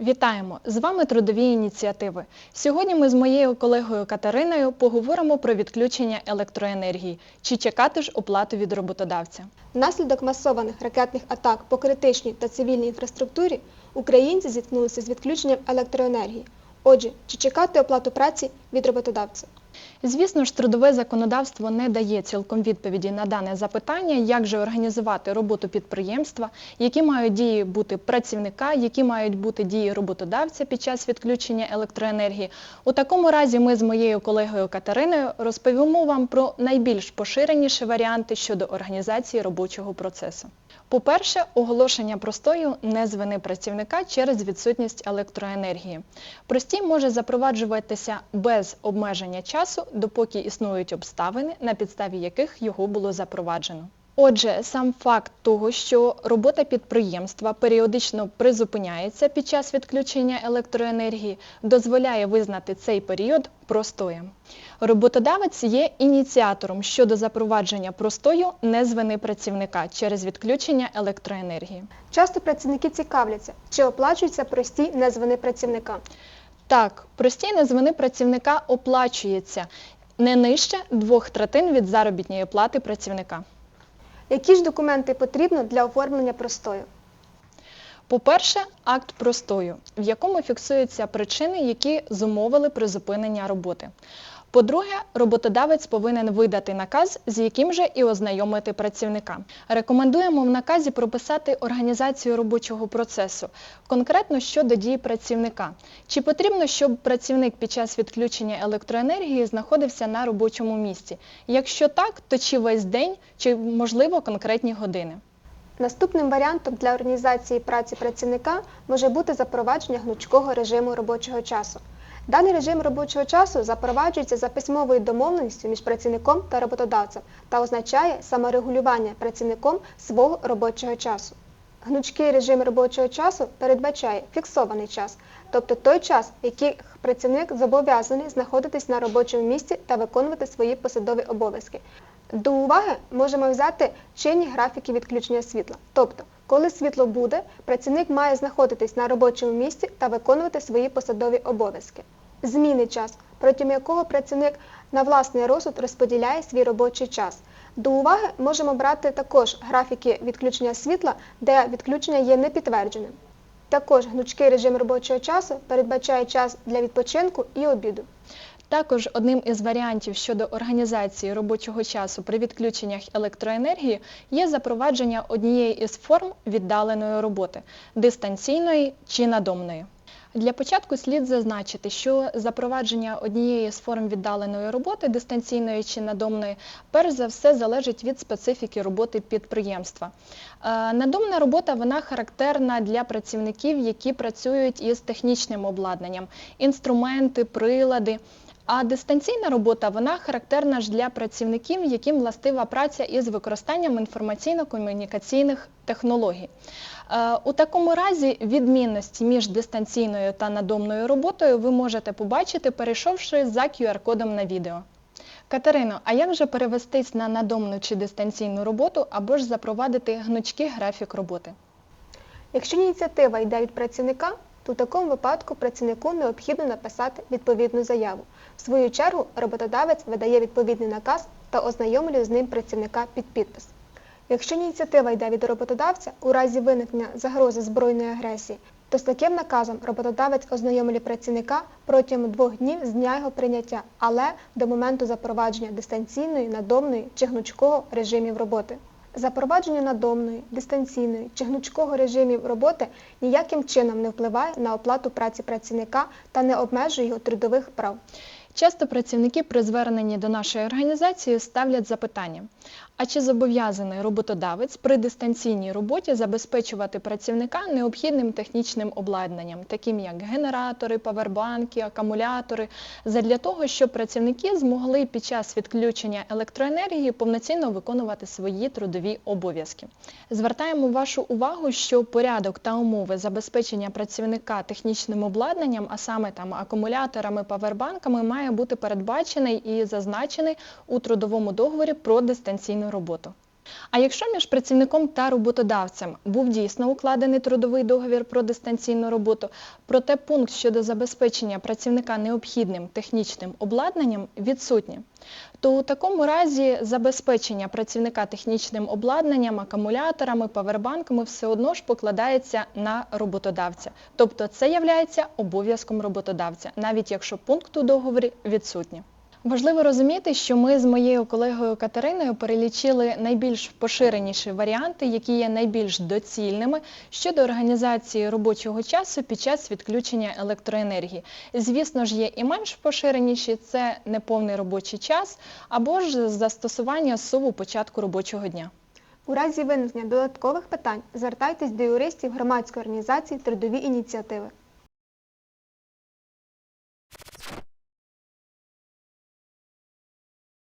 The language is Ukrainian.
Вітаємо! З вами трудові ініціативи. Сьогодні ми з моєю колегою Катериною поговоримо про відключення електроенергії. Чи чекати ж оплату від роботодавця? Внаслідок масованих ракетних атак по критичній та цивільній інфраструктурі українці зіткнулися з відключенням електроенергії. Отже, чи чекати оплату праці від роботодавця? Звісно ж, трудове законодавство не дає цілком відповіді на дане запитання, як же організувати роботу підприємства, які мають дії бути працівника, які мають бути дії роботодавця під час відключення електроенергії. У такому разі ми з моєю колегою Катериною розповімо вам про найбільш поширеніші варіанти щодо організації робочого процесу. По-перше, оголошення простою не з вини працівника через відсутність електроенергії. Простій може запроваджуватися без обмеження часу, допоки існують обставини, на підставі яких його було запроваджено. Отже, сам факт того, що робота підприємства періодично призупиняється під час відключення електроенергії, дозволяє визнати цей період простоєм. Роботодавець є ініціатором щодо запровадження простою не з вини працівника через відключення електроенергії. Часто працівники цікавляться, чи оплачуються прості незвини працівника. Так, простій з вини працівника оплачується не нижче двох третин від заробітної плати працівника. Які ж документи потрібно для оформлення простою? По-перше, акт простою, в якому фіксуються причини, які зумовили призупинення роботи. По-друге, роботодавець повинен видати наказ, з яким же і ознайомити працівника. Рекомендуємо в наказі прописати організацію робочого процесу, конкретно щодо дії працівника. Чи потрібно, щоб працівник під час відключення електроенергії знаходився на робочому місці? Якщо так, то чи весь день, чи можливо конкретні години? Наступним варіантом для організації праці працівника може бути запровадження гнучкого режиму робочого часу. Даний режим робочого часу запроваджується за письмовою домовленістю між працівником та роботодавцем та означає саморегулювання працівником свого робочого часу. Гнучкий режим робочого часу передбачає фіксований час, тобто той час, який працівник зобов'язаний знаходитись на робочому місці та виконувати свої посадові обов'язки. До уваги можемо взяти чинні графіки відключення світла. Тобто, коли світло буде, працівник має знаходитись на робочому місці та виконувати свої посадові обов'язки. Змінний час, протягом якого працівник на власний розсуд розподіляє свій робочий час. До уваги можемо брати також графіки відключення світла, де відключення є непідтвердженим. Також гнучкий режим робочого часу передбачає час для відпочинку і обіду. Також одним із варіантів щодо організації робочого часу при відключеннях електроенергії є запровадження однієї із форм віддаленої роботи дистанційної чи надомної. Для початку слід зазначити, що запровадження однієї з форм віддаленої роботи, дистанційної чи надомної, перш за все залежить від специфіки роботи підприємства. Е, Надомна робота вона характерна для працівників, які працюють із технічним обладнанням, інструменти, прилади. А дистанційна робота вона характерна ж для працівників, яким властива праця із використанням інформаційно-комунікаційних технологій. Е, У такому разі відмінності між дистанційною та надомною роботою ви можете побачити, перейшовши за QR-кодом на відео. Катерино, а як же перевестись на надомну чи дистанційну роботу або ж запровадити гнучкий графік роботи? Якщо ініціатива йде від працівника, в такому випадку працівнику необхідно написати відповідну заяву. В свою чергу роботодавець видає відповідний наказ та ознайомлює з ним працівника під підпис. Якщо ініціатива йде від роботодавця у разі виникнення загрози збройної агресії, то з таким наказом роботодавець ознайомлює працівника протягом двох днів з дня його прийняття, але до моменту запровадження дистанційної, надомної чи гнучкого режимів роботи. Запровадження надомної, дистанційної чи гнучкого режимів роботи ніяким чином не впливає на оплату праці працівника та не обмежує його трудових прав. Часто працівники при зверненні до нашої організації ставлять запитання, а чи зобов'язаний роботодавець при дистанційній роботі забезпечувати працівника необхідним технічним обладнанням, таким як генератори, павербанки, акумулятори, задля того, щоб працівники змогли під час відключення електроенергії повноцінно виконувати свої трудові обов'язки. Звертаємо вашу увагу, що порядок та умови забезпечення працівника технічним обладнанням, а саме там акумуляторами, павербанками, має бути передбачений і зазначений у трудовому договорі про дистанційну роботу. А якщо між працівником та роботодавцем був дійсно укладений трудовий договір про дистанційну роботу, проте пункт щодо забезпечення працівника необхідним технічним обладнанням відсутній, то у такому разі забезпечення працівника технічним обладнанням, акумуляторами, павербанками все одно ж покладається на роботодавця. Тобто це є обов'язком роботодавця, навіть якщо пункт у договорі відсутній. Важливо розуміти, що ми з моєю колегою Катериною перелічили найбільш поширеніші варіанти, які є найбільш доцільними щодо організації робочого часу під час відключення електроенергії. Звісно ж, є і менш поширеніші це неповний робочий час або ж застосування суву початку робочого дня. У разі виникнення додаткових питань звертайтесь до юристів громадської організації трудові ініціативи.